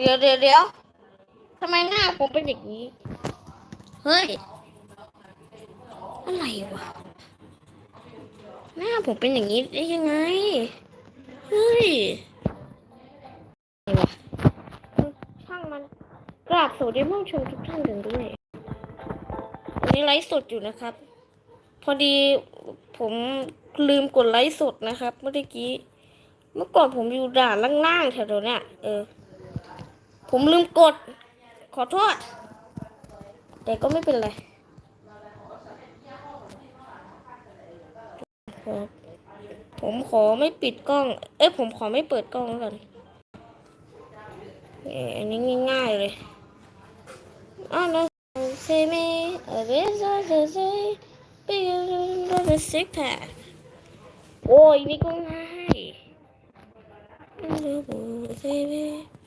เดี๋ยวเดี๋ยวเดี๋ยวทำไมหน้าผมเป็นอย่างนี้ เฮ้ย อะไรวะ หน้าผมเป็นอย่างนี้ได้ยังไง เฮ้ยอะไรวะช่างมันกราบสวัสดีผู้ชมทุกท่านกันด้วยวันนี้ไลฟ์สดอยู่นะครับ พอดีผมลืมกดไลฟ์สดนะครับ เมื่อกี้ เมื่อก่อนผมอยู่ด่านล่างๆแถวๆเนี้ยเออ ผมลืมกด ขอโทษ แต่ก็ไม่เป็นไรผมขอไม่ปิดกล้อง เอ้ยผมขอไม่เปิดกล้องแล้วกันอันนี้ง่ายๆเลยอ้าวแล้วเซมิเอเรซาเซเซไปกันเป็นซิกแพคโอ้ยนี่ก็ง่ายเซมิหน้า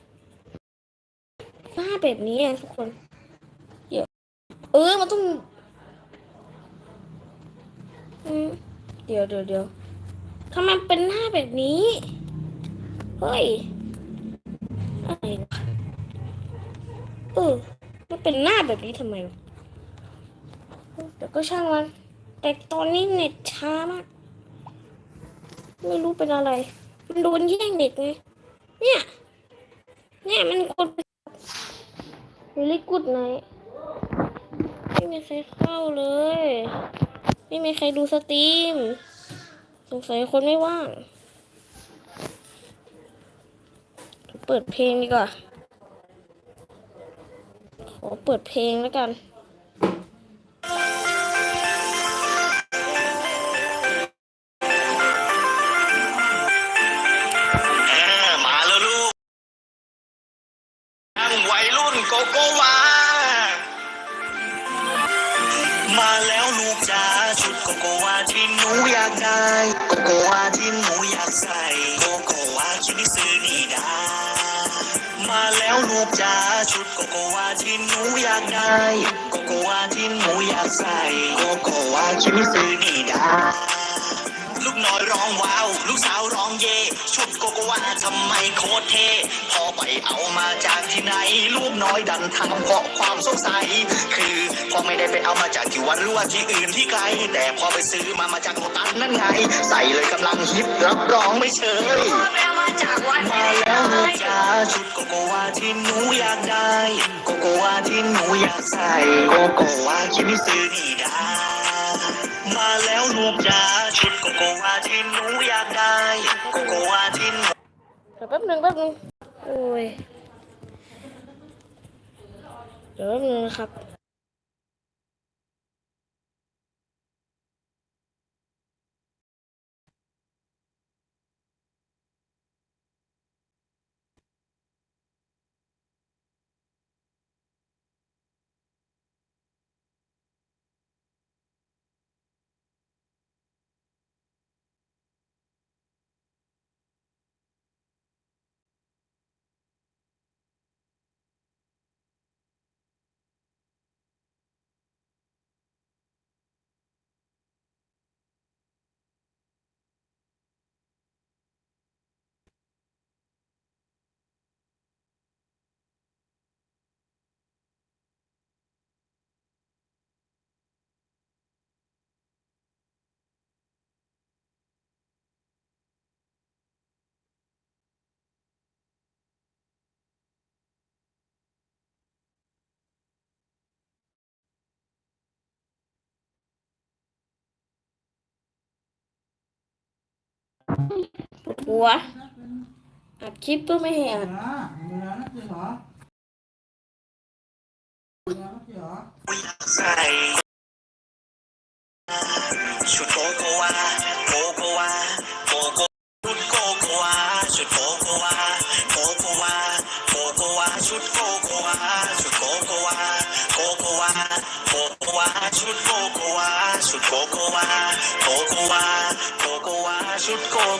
แบบนี้อะทุกคนเดี๋ยวเออมันต้องอืมเดี๋ยวเดี๋ยวเดี๋ยวทำไมเป็นหน้าแบบนี้ เฮ้ยอะไรวะเออมันเป็นหน้าแบบนี้ทำไมเดี๋ยวก็ช่างมันแต่ตอนนี้เน็ตช้ามากไม่รู้เป็นอะไร มันโดนแย่งเน็ตไงเนี่ย เนี่ยมัน วิลลี่กุ๊ดไนไม่มีใครเข้าเลย ไม่มีใครดูสตรีม สงสัยคนไม่ว่าง เปิดเพลงดีกว่า ขอเปิดเพลงแล้วกัน นี่ดา มาแล้วลูกจ้าชุดโกโกวาที่หนูอยากได้โกโกวาที่หนูอยากใส่โกโกวาคิมิซึนี่ดา ชุดโกโกวาทำไมโคตรเท่พอไปเอามาจากที่ไหน ลูกน้อยดันทำเพราะความสงสัย คือพอไม่ได้ไปเอามาจากที่วัดหรือว่าที่อื่นที่ไกล แต่พอไปซื้อมามาจากโลตัสนั่นไง ใส่เลยกำลังฮิตรับรองไม่เชยไปเอามาจากวัดมาแล้วลูกจ้าชุดโกโกวาที่หนูอยากได้ โกโกวาที่หนูอยากใส่ โกโกวาคิมิซึนี่ดา มาแล้วลูกจ้าชุดโกโกวาที่หนูอยากได้โกโกวาที่หนูแป๊บนึงแป๊บนึงโอ้ยเดี๋ยวแป๊บนึงนะครับ ปวดหัวอัดคลิปก็ไม่ให้อัดนะ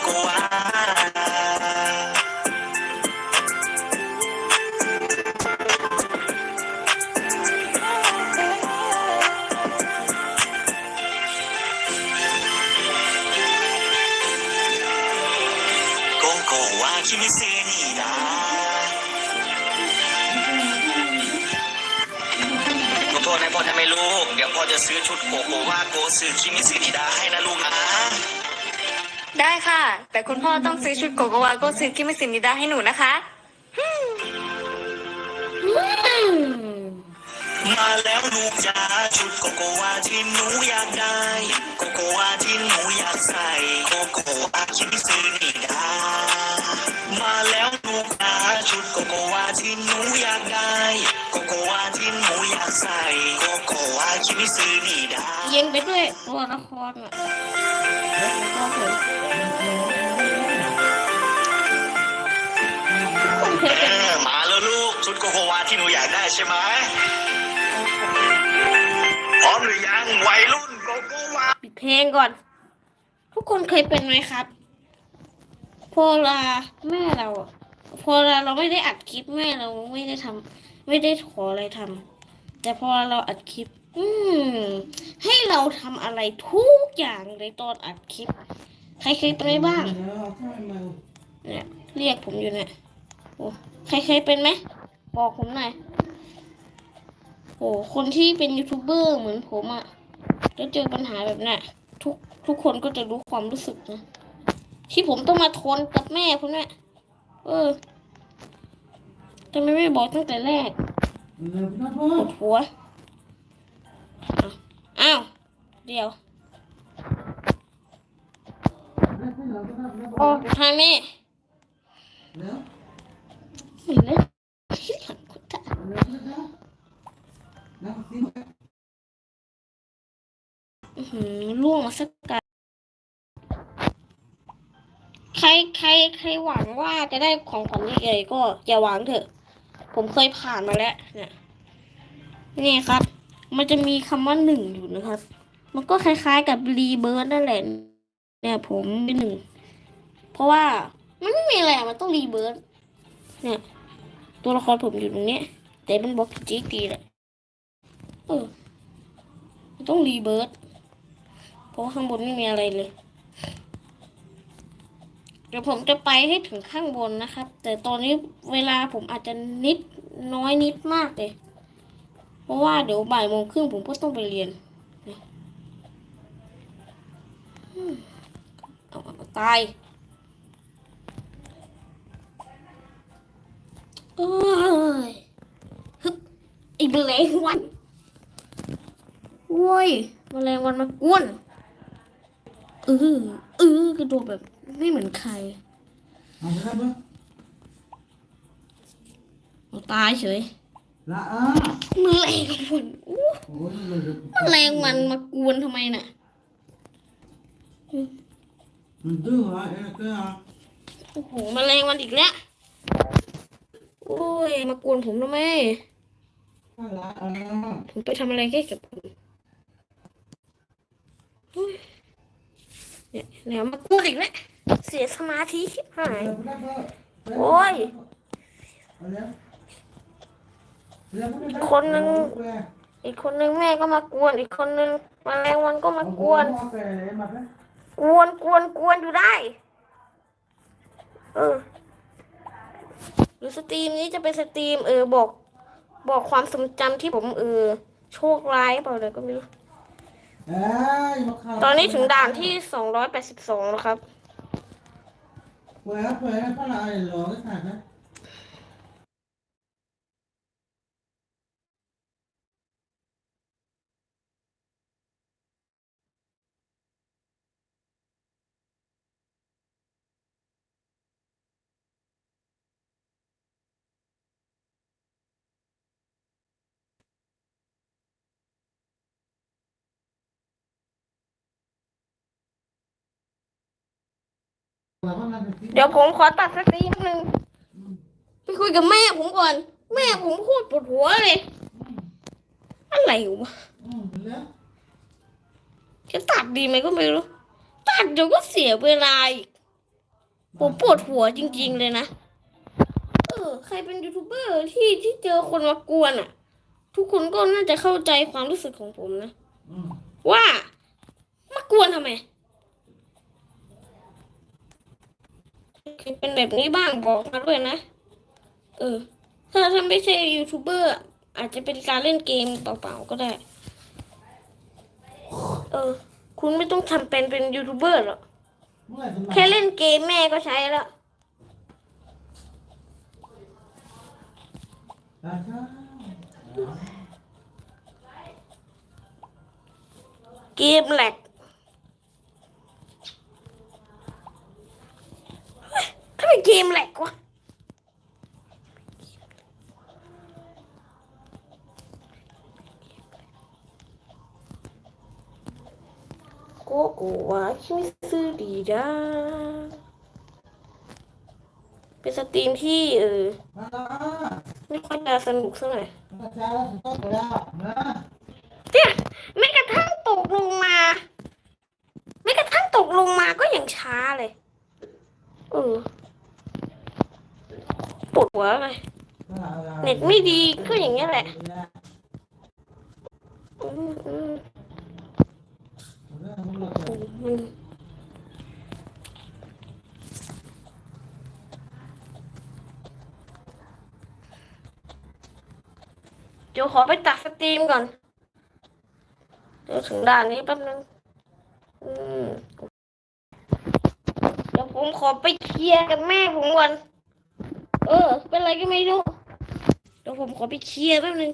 โกวาโกโกวาคิมิเซนิดาขอโทษนะพ่อทำไมลูก เดี๋ยวพ่อจะซื้อชุดโกโกวาโกซื้อคิมิเซ ได้ค่ะ แต่คุณพ่อต้องซื้อชุดโกโกวาโกซื้อคิมิสินิดาให้หนูนะคะมาแล้วลูกจ๋าชุดโกโกวาที่หนูอยากได้โกโกวาที่หนูอยากใส่โกโกวาคิมิซึนิดามาแล้วลูกจ๋าชุดโกโกวาที่หนูอยากได้โกโกวาที่หนู ใส่โกโกวาคิมิซึนิดาเอียงไปด้วยตัวละครอะก็เถอะคนเคยเอเป็นอมาแล้วลูกชุดโกโกวาที่หนูอยากได้ใช่ไหมพร้อมหรือยังวัยรุ่นโกโกวาปิดเพลงก่อน ทุกคนเคยเป็นไหมครับ พอเวลาแม่เราอะพอเวลาเราไม่ได้อัดคลิปแม่เราไม่ได้ทำไม่ได้ขออะไรทำ แต่พอเราอัดคลิป อืม ให้เราทำอะไรทุกอย่างในตอนอัดคลิป ใครเคยเป็นไหมบ้าง เนี่ยเรียกผมอยู่เนี่ยโอ้ใครเคยเป็นไหม บอกผมหน่อยโอ้คนที่เป็นยูทูบเบอร์เหมือนผมอะ่ะแล้วเจอปัญหาแบบเนี้ยทุกทุกคนก็จะรู้ความรู้สึกนะ ที่ผมต้องมาทนกับแม่ผมเนี่ยเออทำไมไม่บอกตั้งแต่แรก ปวดหัวอ้าวอ้าว เดี๋ยวเร็วขึ้นหลังก็ได้เร็วออกทางนี้เร็วเหมือนเล่นที่หลังกูตาเร็วขึ้นนะนั่งสิอื้อหือล่วงมาสักการใครใครใครหวังว่าจะได้ของขวัญใหญ่ๆก็อย่าหวังเถอะ ผมเคยผ่านมาแล้วเนี่ยนี่ครับ มันจะมีคำว่าหนึ่งอยู่นะครับ มันก็คล้ายๆกับรีเบิร์ดนั่นแหละเนี่ยผมเป็นหนึ่งเพราะว่ามันไม่มีอะไรมันต้องรีเบิร์ดเนี่ย ตัวละครผมอยู่ตรงนี้แต่มันบล็อกจีกีแหละเออมันต้องรีเบิร์ดเพราะว่าข้างบนไม่มีอะไรเลย เดี๋ยวผมจะไปให้ถึงข้างบนนะครับ แต่ตอนนี้เวลาผมอาจจะนิดน้อยนิดมากเลย เพราะว่าเดี๋ยวบ่ายโมงครึ่งผมก็ต้องไปเรียนเอาตายเอ้ยฮึบไอ้แมลงวันโว้ยแมลงวันมากวนเออเออกระโดดแบบ ไม่เหมือนใครเอาไปครับเพื่อนเอาตายเฉยละอะแมลงวันอู้โอ้ยเลยแมลงวันมากวนทำไมน่ะมันดื้อเหรอเอ๊ะเจ้าโอ้โหแมลงวันอีกแล้วโอ้ยมากวนผมทำไมละอะผมไปทำอะไรแค่กับผมโอ้ยเนี่ยเนี่ยมากวนอีกแล้วเสียสมาธิชิบหายเร็วไปครับเพื่อนโอ้ยเอาเร็วเร็วไปรับคนหนึ่งเร็วอีกคนนึงแม่ก็มากวน อีกคนนึงแมลงวันก็มากวนเอาไปเลยมาเพื่อนกวนกวนกวนอยู่ได้ เออหรือสตรีมนี้จะเป็นสตรีม เออบอก บอกความทรงจำที่ผมเออโชคร้ายเปล่าเลยก็ไม่รู้เอ้ยมาเข้าตอนนี้ถึงด่านที่สองร้อยแปดสิบสองแล้วครับ เปิดครับเปิดค เดี๋ยวผมขอตัดสตรีมหนึ่งไปคุยกับแม่ผมก่อน แม่ผมพูดปวดหัวเลยอะไรวะอืมจะตัดดีไหมก็ไม่รู้ ตัดเดี๋ยวก็เสียเวลาอีกผมปวดหัวจริง ๆ เลยนะ เออ ใครเป็นยูทูบเบอร์ที่ที่เจอคนมากวนอะ ทุกคนก็น่าจะเข้าใจความรู้สึกของผมนะว่า มากวนทำไม เป็นแบบนี้บ้างบอกมาด้วยนะ เออ ถ้าถ้าไม่ใช่ยูทูบเบอร์อาจจะเป็นการเล่นเกมเปล่าๆก็ได้ เออ คุณไม่ต้องทำเป็นเป็นยูทูบเบอร์หรอกแค่เล่นเกมแม่ก็ใช้แล้วเกมแหลกเฮ้ เกมแหลกวะโกโกวาคิมิซึดีดาเป็นสตรีมที่เออไม่ค่อยจะสนุกเท่าไหร่องไปแล้วนะเนี่ยไม่กระทั่งตกลงมา ไม่กระทั่งตกลงมาก็ยังช้าเลย เออ ปวดหัวเลยเน็ตไม่ดีก็อย่างเงี้ยแหละอืมอืมมันเดี๋ยวขอไปตัดสตรีมก่อน เดี๋ยวถึงด่านนี้แป๊บนึง อืม เดี๋ยวผมขอไปเคลียร์กับแม่ผมก่อนเออเป็นไรก็ไม่รู้ เดี๋ยวผมขอไปเคลียร์แป๊บนึง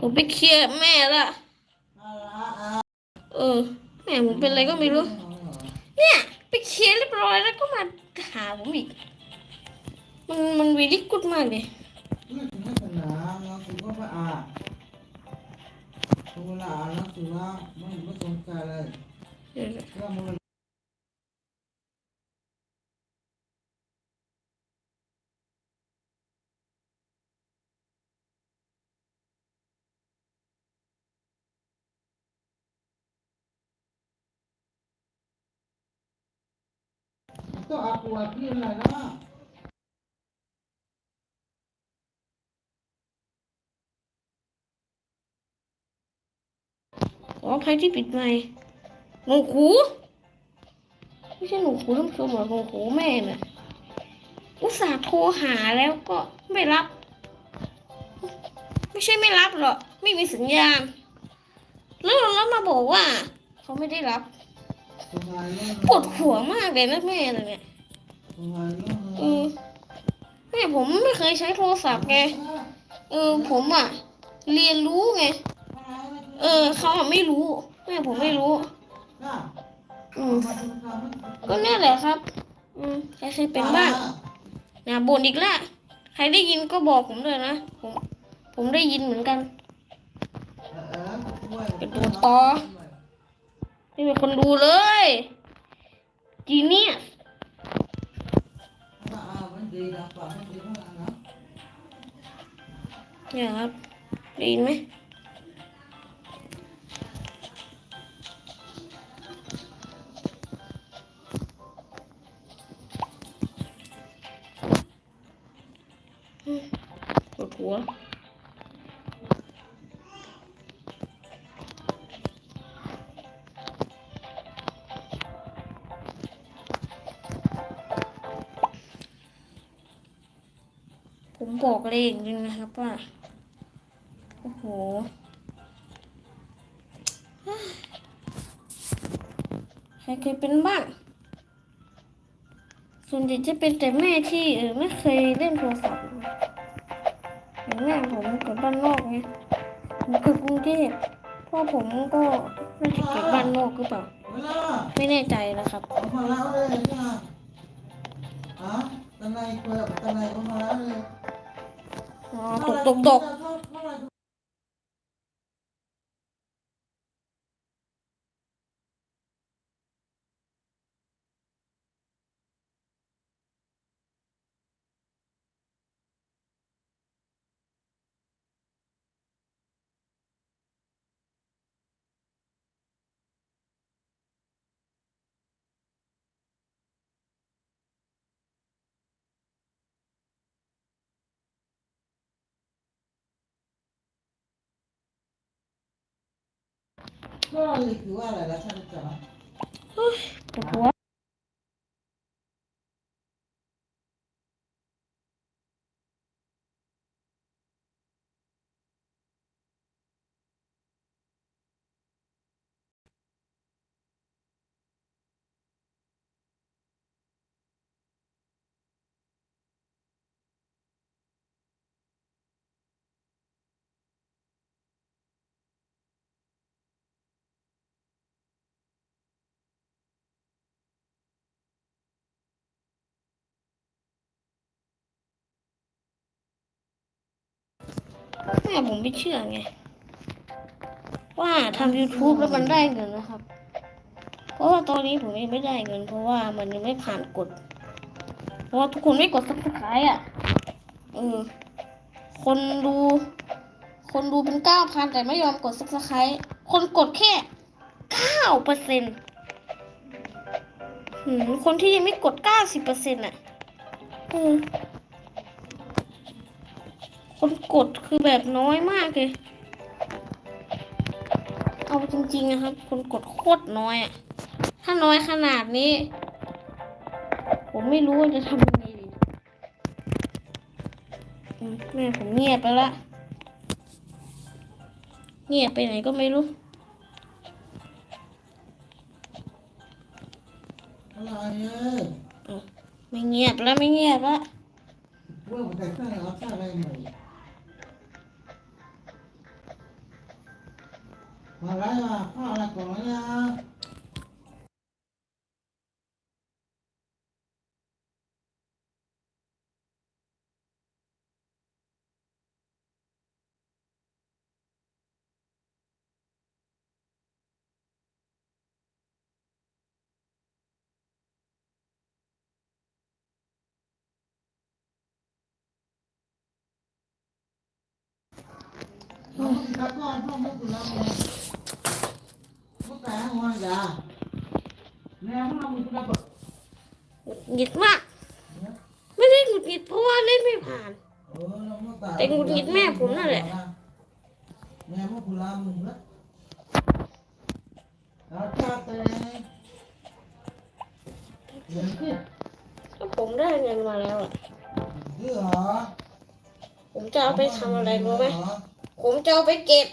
ผมไปเคลียร์กับแม่ละเออ แม่ผมเป็นอะไรก็ไม่รู้ เนี่ย ไปเคลียร์เรียบร้อยแล้วก็มาหาผมอีก มันมันวีดิกุดมากเลยไม่ถึงไม่สนามเราสุ เรื่องมัน Itu aku lagi lah nak. ขออภัยที่ปิดไมค์หนูขูไม่ใช่หนูขูท่านผู้ชมหรอกหนูขูแม่น่ะอุตส่าห์โทรหาแล้วก็ไม่รับ ไม่ใช่ไม่รับหรอกไม่มีสัญญาณแล้วแล้วมาบอกว่า เขาไม่ได้รับ ปวดหัวมากเลยนะแม่เลยเนี่ยเออแม่ผมไม่เคยใช้โทรศัพท์ไงเออ ผมอะ เรียนรู้ไง เออเขาอะไม่รู้ แม่ผมไม่รู้ อืมก็เนี่ยแหละครับ อืมใครเคยเป็นบ้างนะบ่นอีกและใครได้ยินก็บอกผมเลยนะผมผมได้ยินเหมือนกันเป็นตัวต่อ ไม่มีคนดูเลยจีเนียสเนี่ยครับได้ยินไหม บอกเลยอย่างนะครับว่าโอ้โหใครเคยเป็นบ้างส่วนใหญ่จะเป็นแต่แม่ที่เออไม่เคยเล่นโทรศัพท์อย่างแม่ผมเกิดบ้านนอกไงผมเกิดกรุงเทพพ่อผมก็น่าจะเกิดบ้านนอกหรือเปล่า ไม่แน่ใจนะครับอ๋อตกตกตกก็เลยคือว่าอะไรล่ะท่านอาจารย์ปวดหัว แม่ผมไม่เชื่อไง ว่าทำ YouTube แล้วมันได้เงินนะครับ เพราะว่าตอนนี้ผมยังไม่ได้เงิน เพราะว่ามันยังไม่ผ่านกฎ เพราะว่าทุกคนไม่กด subscribe อะ เออ คนดู คนดูเป็นเก้าพันแต่ไม่ยอมกด subscribe คนกดแค่เก้าเปอร์เซ็นต์คนที่ยังไม่กดเก้าสิบเปอร์เซ็นต์อะเออ คนกดคือแบบน้อยมากเลย เอาจริงๆนะครับ คนกดโคตรน้อยอะ่ะถ้าน้อยขนาดนี้ ผมไม่รู้ว่าจะทำยังไงดีอืมแม่ผมเงียบไปละ เงียบไปไหนก็ไม่รู้ อะไรเนี่ยไม่เงียบแล้วไม่เงียบแล้ว ว่าแต่ข้างหลังอะไรใหม่ มาแล้วอะ หงิดมาก ไม่ได้หงุดหงิดเพราะว่าเล่นไม่ผ่าน แต่หงุดหงิดแม่ผมนั่นแหละ แม่มุกอยู่แล้วมึงละแล้วจ้าแต่เห็นขึ้นก็ผมได้เงินมาแล้วอะเยอะเหรอผมจะเอาไปทำอะไรรู้ไหม ผมจะเอาไปเก็บ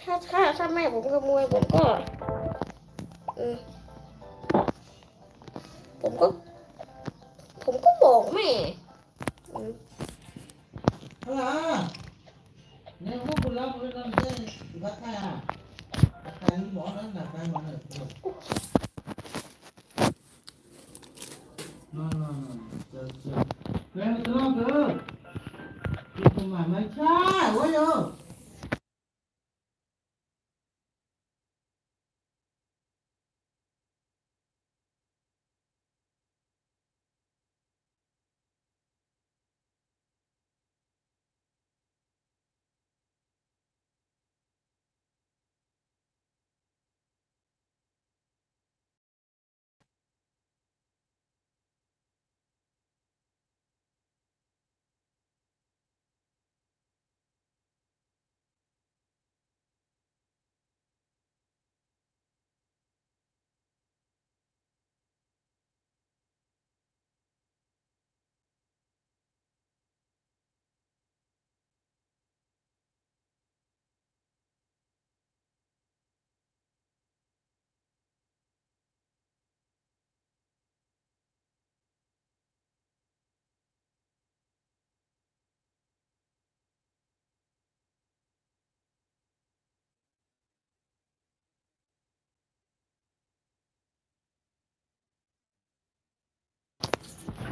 ถ้าถ้าถ้าแม่ผมขโมยผมก็ผมก็ ผมก็บอกแม่อืมอะไรแม่มุกอยู่แล้วมึงนั่นเจ้บัตรใครอะใครหมอนั่นน่ะใครหมอนั่นนั่ ที่ตรง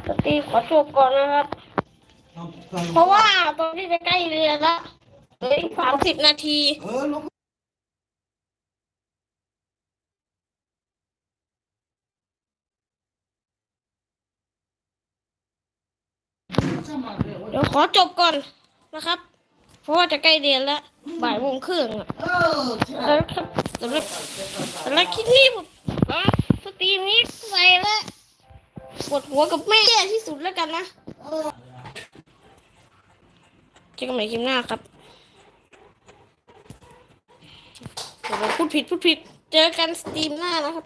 สตีขอจบก่อนนะครับ เพราะว่าตอนที่จะใกล้เรียนละเหลืออีกสามสิบนาทีเออลงเดี๋ยวขอจบก่อนนะครับ เพราะว่าจะใกล้เรียนแล้วบ่ายโมงครึ่งอะแล้วครับสำหรับสำหรับคลิปนี้ผมสตรีมนี้ใส่แล้ว ปวดหัวกับแม่ที่สุดแล้วกันนะเจอกันใหม่คลิปหน้าครับเดี๋ยวพูดผิดพูดผิด เจอกันสตรีมหน้านะครับ